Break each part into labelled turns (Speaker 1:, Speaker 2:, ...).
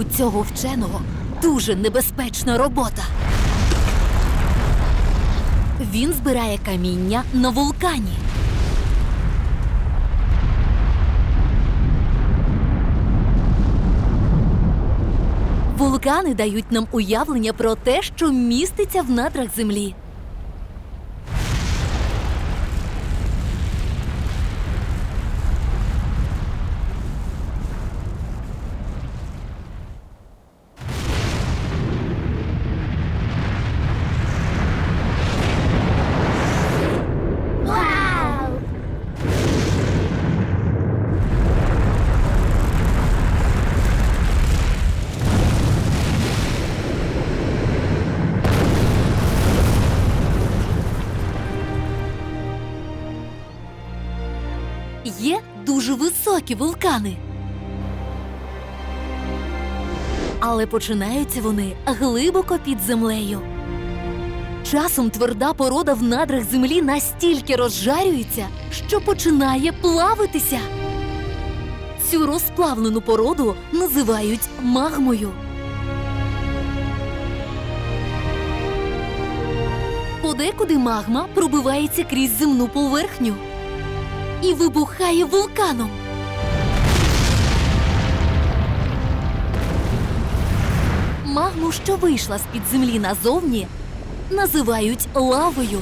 Speaker 1: У цього вченого дуже небезпечна робота. Він збирає каміння на вулкані. Вулкани дають нам уявлення про те, що міститься в надрах землі. Є дуже високі вулкани. Але починаються вони глибоко під землею. Часом тверда порода в надрах землі настільки розжарюється, що починає плавитися. Цю розплавлену породу називають магмою. Подекуди магма пробивається крізь земну поверхню і вибухає вулканом. Магму, що вийшла з-під землі назовні, називають лавою.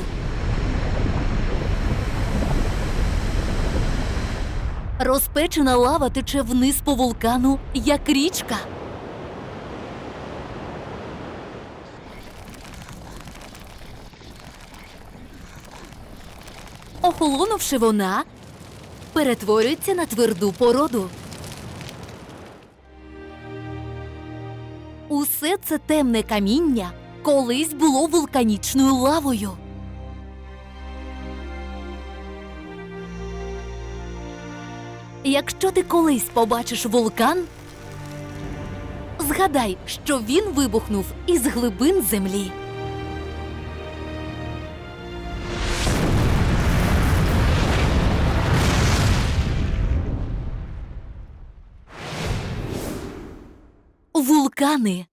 Speaker 1: Розпечена лава тече вниз по вулкану, як річка. Охолонувши вона, перетворюється на тверду породу. Усе це темне каміння колись було вулканічною лавою. Якщо ти колись побачиш вулкан, згадай, що він вибухнув із глибин землі. Вулкани